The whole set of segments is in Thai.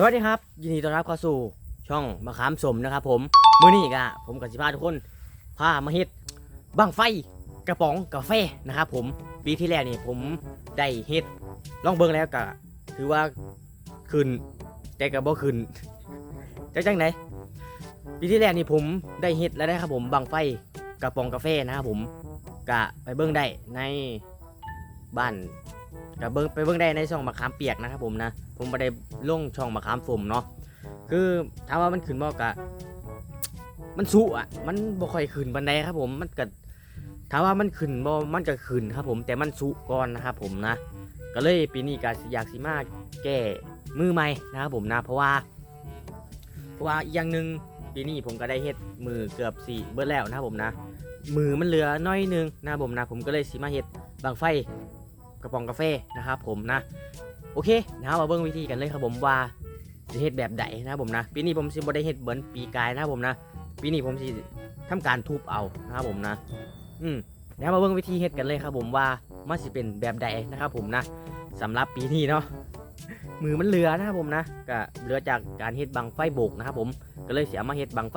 สวัสดีครับ ยินดีต้อนรับเข้าสู่ช่องมะขามสมนะครับผมมื้อนี้ก็ผมกับสิพาทุกคนพามาเฮ็ดบังไฟกระป๋องกาแฟนะครับผมปีที่แล้วนี่ผมได้เฮ็ดลองเบิ่งแล้วก็ถือว่าขึ้นแต่ก็บ่ขึ้นจักจังไหนปีที่แล้วนี่ผมได้เฮ็ดแล้วนะครับผมบังไฟกระป๋องกาแฟนะครับผมก็ไปเบิ่งได้ในบ้าน กับเบิ้งไปเบิ้งได้ในช่องมะขามเปียกนะครับผมนะ ผมไม่ได้ลงช่องมะขามสมเนาะ คือถามว่ามันขึ้นบ่กะ มันสุอะ มันบ่ค่อยขึ้นบันไดครับ ผม มันก็ถามว่ามันขึ้นบ่ มันก็ขึ้นครับ ผม แต่มันสุก่อนนะครับผมนะ ก็เลยปีนี้ก็อยากสิมาแก้มือใหม่นะครับผมนะ เพราะว่า เพราะว่าอย่างหนึ่งปีนี้ผมก็ได้เฮ็ดมือเกือบสี่เบิดแล้วนะครับผมนะ มือมันเหลือน้อยหนึงนะครับผมนะ ผมก็เลยสิมาเฮ็ดบางไฟ กระป๋องกาแฟนะครับผมนะโอเคนะมาเบิ่งวิธีกันเลยครับผมว่าจะเฮ็ดแบบใดนะครับผมนะปีนี้ผมสิบ่ได้เฮ็ดเหมือนปีกายนะครับผมนะปีนี้ผมสิทำการทุบเอานะครับผมนะ อืมเดี๋ยวมาเบิ่งวิธีเฮ็ดกันเลยครับผมว่ามันสิเป็นแบบใดนะครับผมนะสำหรับปีนี้เนาะมือมันเหลือนะครับผมนะก็เหลือจากการเฮ็ดบังไฟโบกนะครับผมก็เลยเสียมาเฮ็ดบังไฟ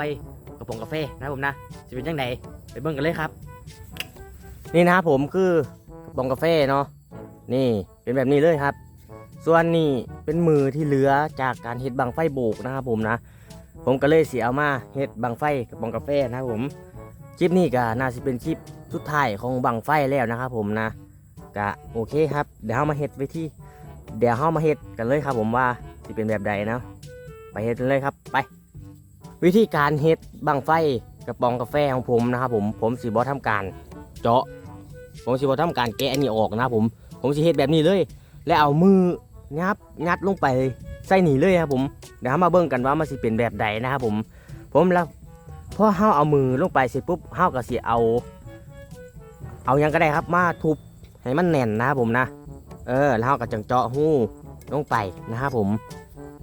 กระป๋องกาแฟนะครับผมนะจะเป็นจังไดไปเบิ่งกันเลยครับ นี่นะครับผมคือกระป๋องกาแฟเนาะ นี่เป็นแบบนี้เลยครับ ส่วนนี้เป็นมือที่เหลือจากการเฮ็ดบังไฟโบกนะครับผมนะ ผมก็เลยเสียเอามาเฮ็ดบังไฟกับบองกาแฟนะครับผมคลิปนี้ก็น่าจะเป็นคลิปสุดท้ายของบังไฟแล้วนะครับผมนะก็โอเคครับ เดี๋ยวเรามาเฮ็ดวิธีเดี๋ยวเรามาเฮ็ดกันเลยครับ ผมว่าสิเป็นแบบใดนะ ไปเฮ็ดกันเลยครับไป วิธีการเฮ็ดบังไฟกระป๋องกาแฟของผมนะครับผมผมสิบ่ทำการเจาะ ผมสิบ่ทำการแกะนนี้ออกนะครับผม ผมสิเฮ็ดแบบนี้เลย แล้วเอามืองับงัดลงไปใส่หนีเลยครับผมเดี๋ยวมาเบิ่งกันว่ามันสิเป็นแบบใดนะครับผม ผมแล้วพอเฮาเอามือลงไปเสร็จปุ๊บเฮาก็สิเอา เอายังก็ได้ครับมาทุบให้มันแน่นนะครับผมนะ เออแล้วเฮาก็จังเจาะหูลงไปนะครับผม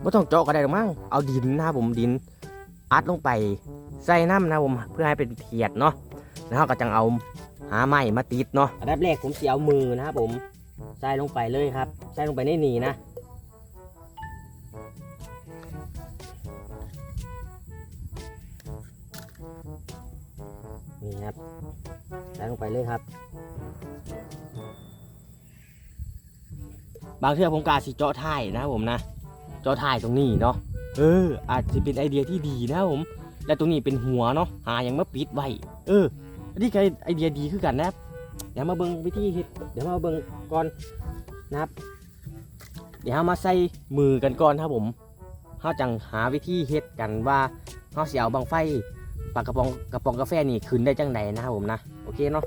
ไม่ต้องเจาะก็ได้หรอกมั้งเอาดินนะครับผมดิน อัดลงไปใส่น้ำนะครับผมเพื่อให้เป็นเขียดเนาะแล้วเฮาก็จังเอาหาไม้มาติดเนาะอันดับแรกผมจะเอามือนะครับผม ใส่ลงไปเลยครับ ใส่ลงไปในนี่นะ นี่ครับ ใส่ลงไปเลยครับ บางเทื่อผมกาสิเจาะท้ายนะผมนะ เจาะท้ายตรงนี้เนาะ เออ อาจจะเป็นไอเดียที่ดีนะผม และตรงนี้เป็นหัวเนาะ หาอย่างมาปิดไว้ เอออันนี้ก็ไอเดียดีคือกันนะครับ เดี๋ยวมาเบิ่งวิธีเฮ็ดเดี๋ยวมาเบิ่งก่อนนะครับ เดี๋ยวเรามาใส่มือกันก่อนครับผมเราจังหาวิธีเฮ็ดกันว่าเราสิเอาบังไฟปากกระป๋องกระป๋องกาแฟนี่ขึ้นได้จังไดนะครับผมนะโอเคเนาะ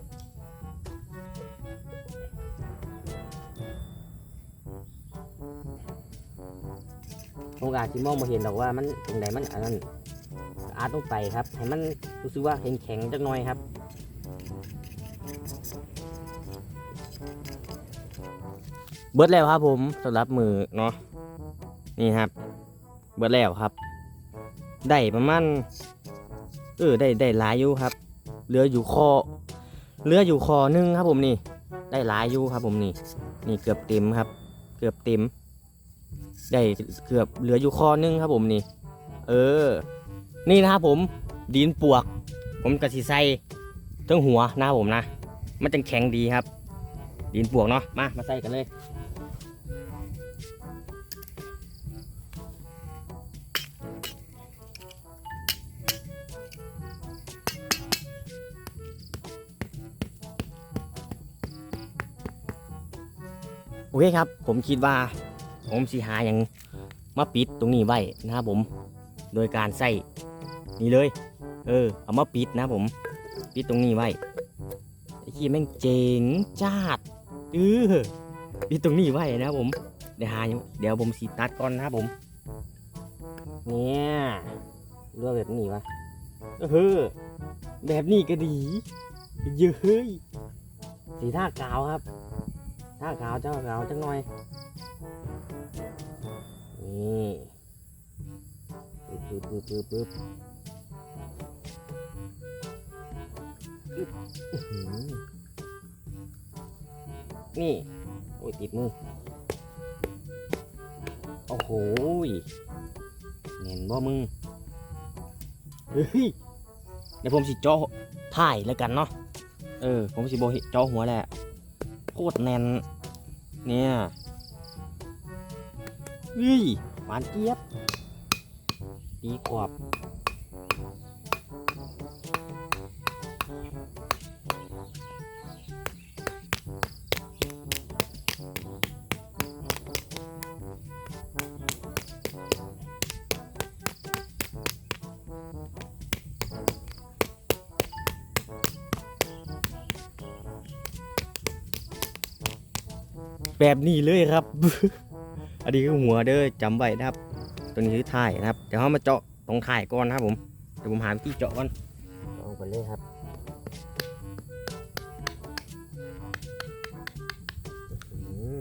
ผมอาจจะมองมาเห็นดอกว่ามันตรงไหนมันอันนั้นอาร์ตลงไปครับให้มันรู้สึกว่าแข็งๆจักหน่อยครับ เบิดแล้วครับผมสำหรับมือเนาะนี่ครับ เบิดแล้วครับ ได้ประมาณเออได้ได้หลายอยู่ครับเหลืออยู่คอเหลืออยู่คอหนึงครับผมนี่ ได้หลายอยู่ครับผมนี่ นี่เกือบเต็มครับ เกือบเต็ม ได้เกือบเหลืออยู่คอหนึงครับผมนี่ เออ นี่นะครับผมดินปวก ผมกระสีใส่ทั้งหัวนะครับผมนะ มันจังแข็งดีครับ ดินปวกเนาะมามาใส่กันเลย โอเคครับ ผมคิดว่า ผมสีหาอย่างมาปิดตรงนี้ไว้นะครับผม โดยการใส่นี่เลย เออ เอามาปิดนะผม ปิดตรงนี้ไว้ไอ้ขี้แม่งเจ๋งจ้าดเออปิดตรงนี้ไว้นะครับผม เดี๋ยวหาเดี๋ยวผมสีตัดก่อนนะครับผม เนี่ยเรือกแบบนี้วะเออแบบนี้ก็ดี เยอะเฮ้ยสีท่ากาวครับ ท่ากาวเจ้ากาวจังหน่อย นี่ปึ๊บปึ๊บปึ๊บปึ๊บปึ๊บนี่ โอ้ยติดมือ โอ้โหเห็นบ่มึง เฮ้ยเดี๋ยวผมสิจาะถ่ายแล้วกันเนาะ เออ ผมสิบ่เฮ็ดเจาะหัวแหละ ตรแน่น เนี่ยวิ่หวานเจี๊ยบดีกรอ แบบนี้เลยครับ อันนี้คือหัวเด้อจำไว้นะครับ ตัวนี้คือถ่ายนะครับ เดี๋ยวเรามาเจาะตรงถ่ายก่อนนะครับผม เดี๋ยวผมหาวิธีเจาะก่อนเอาไปเลยครับอื้อหือ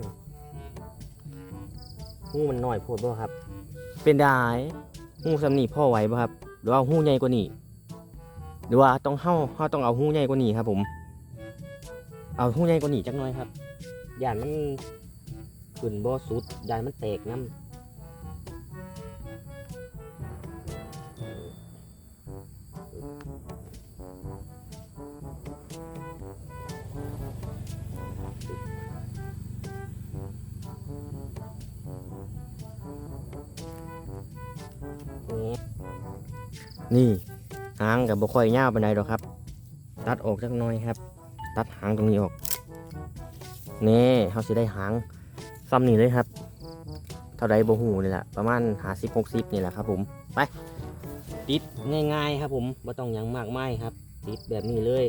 หูมันน้อยโพดบ่ครับ เป็นได้หูสำนีพ่อไหวบ่ครับ หรือว่าหูใหญ่กว่านี้ หรือว่าต้องเฮาเฮาต้องเอาหูใหญ่กว่านี้ครับ ผม เอาหูใหญ่กว่านี้จักหน่อยครับ ยานมันขึ้นบ่สุดยานมันแตกน้ำนี่หางกับบ่ค่อยยาวปานใดดอกครับ ตัดออกจักน่อยครับ ตัดหางตรงนี้ออก นี่เขาสิได้หางซ้ำนี่เลยครับ เท่าใดบ่หูนี่แหละประมาณหาสิบหกสิบนี่แหละครับ ผมไปติดง่ายๆครับผมไม่ต้องยังมากไม่ครับ ติดแบบนี้เลย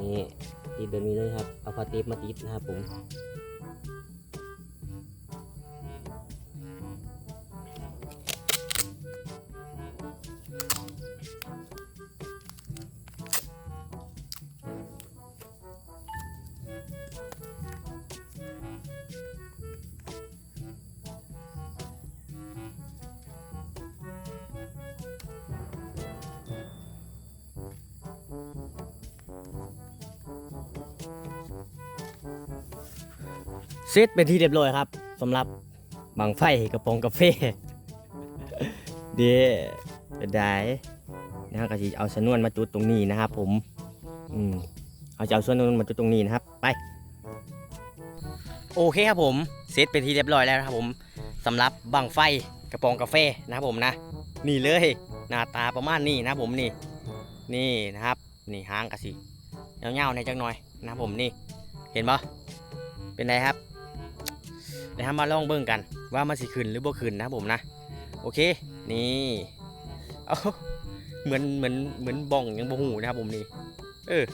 นี่ติดแบบนี้เลยครับเอาพาติปมาติดนะครับผม เซตเป็นที่เรียบร้อยครับสำหรับบังไฟกระป๋องกาแฟเดี๋ยวเป็นได้นะครับก็จะเอาชนวนมาจุดตรงนี้นะครับ ผม อืมเอาจะเอาชนวนมาจุดตรงนี้นะครับ ไป โอเคครับผมเซตเป็นที่เรียบร้อยแล้วครับ ผมสำหรับบังไฟกระป๋องกาแฟนะครับผมนะนี่เลยหน้าตาประมาณนี้นะผมนี่ นี่นะครับ นี่หางกระสีเงาๆในจังหน่อยนะครับผมนี่ เห็นปะเป็นไรครับ เดี๋ยวเรามาลองเบิ่งกัน ว่ามันสิขึ้นหรือบ่ขึ้นนะผมนะ โอเค นี่เอาเหมือนเหมือนเหมือนบ้องยังบ่หูนะครับผมนี่ เออ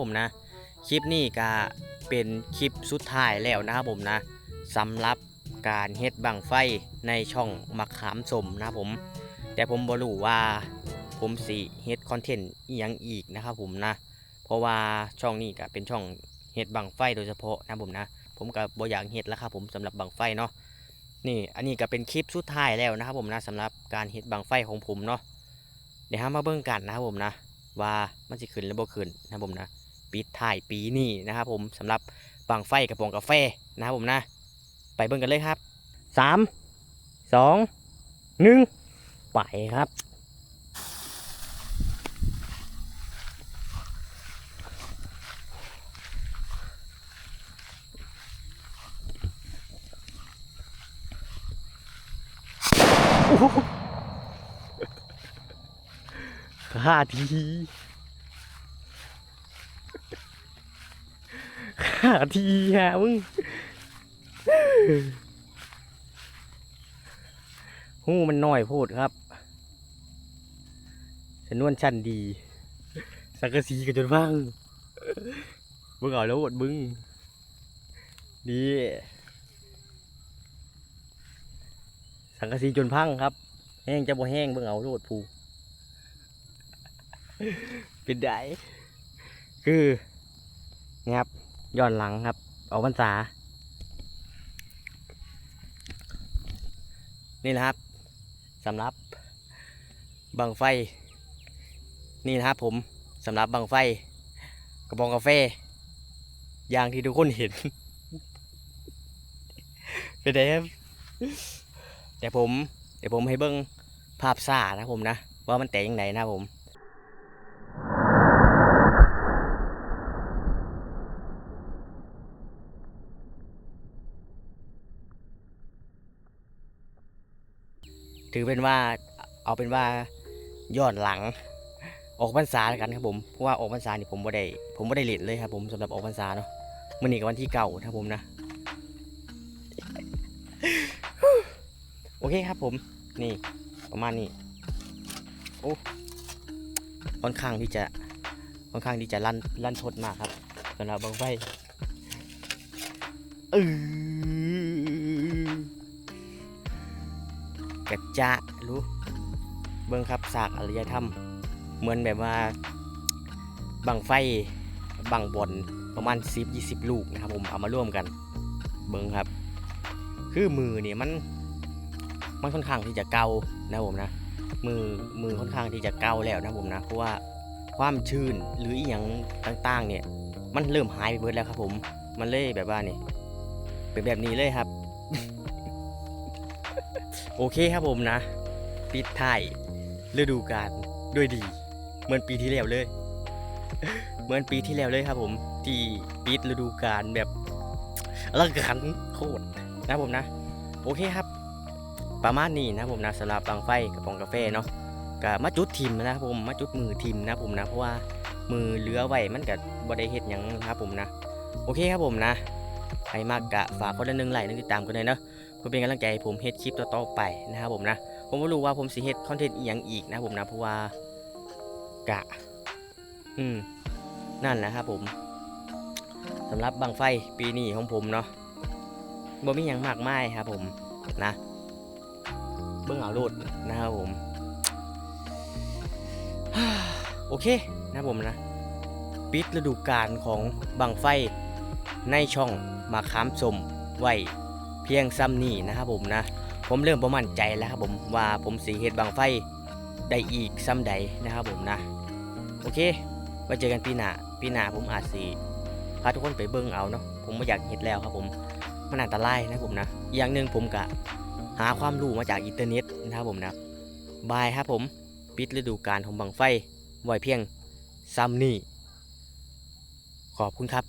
ผมนะ คลิปนี้ก็เป็นคลิปสุดท้ายแล้วนะครับผมนะสำหรับการเฮ็ดบังไฟในช่องมะขามสมนะผม แต่ผมบ่รู้ว่าผมสิเฮ็ดคอนเทนต์อีหยังอีกนะครับผมนะ เพราะว่าช่องนี้ก็เป็นช่อง เฮ็ดบังไฟโดยเฉพาะนะผมนะ ผมก็บ่อยากเฮ็ดแล้วครับผมสำหรับบังไฟเนาะนี่อันนี้ก็เป็นคลิปสุดท้ายแล้วนะครับผมนะสำหรับการเฮ็ดบังไฟของผมเนาะเดี๋ยวเรามาเบิ่งกันนะครับผมนะ ว่ามันสิขึ้นหรือบ่ขึ้นนะผมนะปิดท้ายปีนี้นะครับผมสำหรับบังไฟกระป๋องกาแฟนะครับผมนะ ไปเบิ่งกันเลยครับสามสองหนึ่งไปครับ ห้าทีห้าทีฮะมึงหูมันน้อยโพูดครับชนวนชันดี สังกะสีกันจนว่างมึงเอาแล้วอดมึง ดีสังกะสีจนพังครับ แห้งจะบ่แห้งเบิ่งเอาโลดผู เป็นได้คือนี่ครับย้อนหลังครับเอาพรรษา นี่นะครับสำหรับบังไฟ นี่นะครับผมสำหรับบังไฟ กระบองกาแฟอย่างที่ทุกคนเห็น เป็นไงครับแต่ผมเดี๋ยวผมให้เบิ้งภาพซ่านะผมนะ ว่ามันแตกยังไงนะผม ถือเป็นว่าเอาเป็นว่าย้อนหลัง ออกพรรษาแล้วกันครับผมเพราะว่าออกพรรษานี่ผมบ่ได้ผมบ่ได้เล่นเลยครับ ผมสำหรับออกพรรษาเนาะมื่อนี้กับวันที่เก่าครับผมนะโอเคครับผมนี่ประมาณนี้โอ้ค่อนข้างที่จะค่อนข้างที่จะลั่นลั่นทดมากครับสำหรับบางไฟเออ กระจะรู้ เบิ้งครับสากอารยธรรม เหมือนแบบว่าบังไฟบังบอลประมาณ 10 20 ลูกนะครับผมเอามาร่วมกัน เบิ้งครับ คือมือเนี่ยมันมันค่อนข้างที่จะเกานะผมนะมือมือค่อนข้างที่จะเกาแล้วนะผมนะเพราะว่าความชื้นหรืออีหยังต่างๆ เนี่ย มันเริ่มหายไปเบิดแล้วครับผม มันเลยแบบว่านี่เป็นแบบนี้เลยครับ โอเคครับผมนะ ปิดท้ายฤดูกาลด้วยดี เหมือนปีที่แล้วเลย เหมือนปีที่แล้วเลยครับผม ที่ปิดฤดูกาลแบบอลังการโคตรนะผมนะ โอเคครับ ประมาณนี้นะผมนะสำหรับบางไฟกับปองกาแฟเนาะก็มาจุดทิมนะครับผมมาจุดมือทิมนะผมนะเพราะว่ามือเลือไว้มันกับบได้เฮ็ดหยังนะครับผมนะ โอเคครับผมนะใครมากกะฝากคนละหนึ่งไลค์หนึงติดตามกันเลยเนาะ พื่อเป็นกำลังใจให้ผมเฮ็ดคลิปต่อๆไปนะครับผมนะผมไม่รู้ว่าผมสิเฮ็ดคอนเทนต์อีหยังอีกนะผมนะเพราะว่ากะ อืมนั่นแหละครับผมสำหรับบังไฟปีนี้ของผมเนาะบ่มีหยังมากมายครับผมนะ เบื้องเอาโลดนะครับผม โอเคนะผมนะ ปิดฤดูกาลของบังไฟในช่องมาค้ามสมไว้ เพียงซ้ำนี่นะครับผมนะ ผมเริ่มประมั่นใจแล้วครับผมว่าผมสีเฮ็ดบังไฟได้อีกซ้ำใดนะครับผมนะ โอเคไว้เจอกันปีหน้าปีหน้าผมอาจสีพาทุกคนไปเบิ่งเอาเนาะผมไม่อยากเฮ็ดแล้วครับผมมันอันตรายนะผมนะอย่างหนึ่งผมกะหาความรู้มาจากอินเทอร์เน็ตนะครับผมนะบายครับผมปิดฤดูกาลของบังไฟไว้เพียงซัมนี่ขอบคุณครับ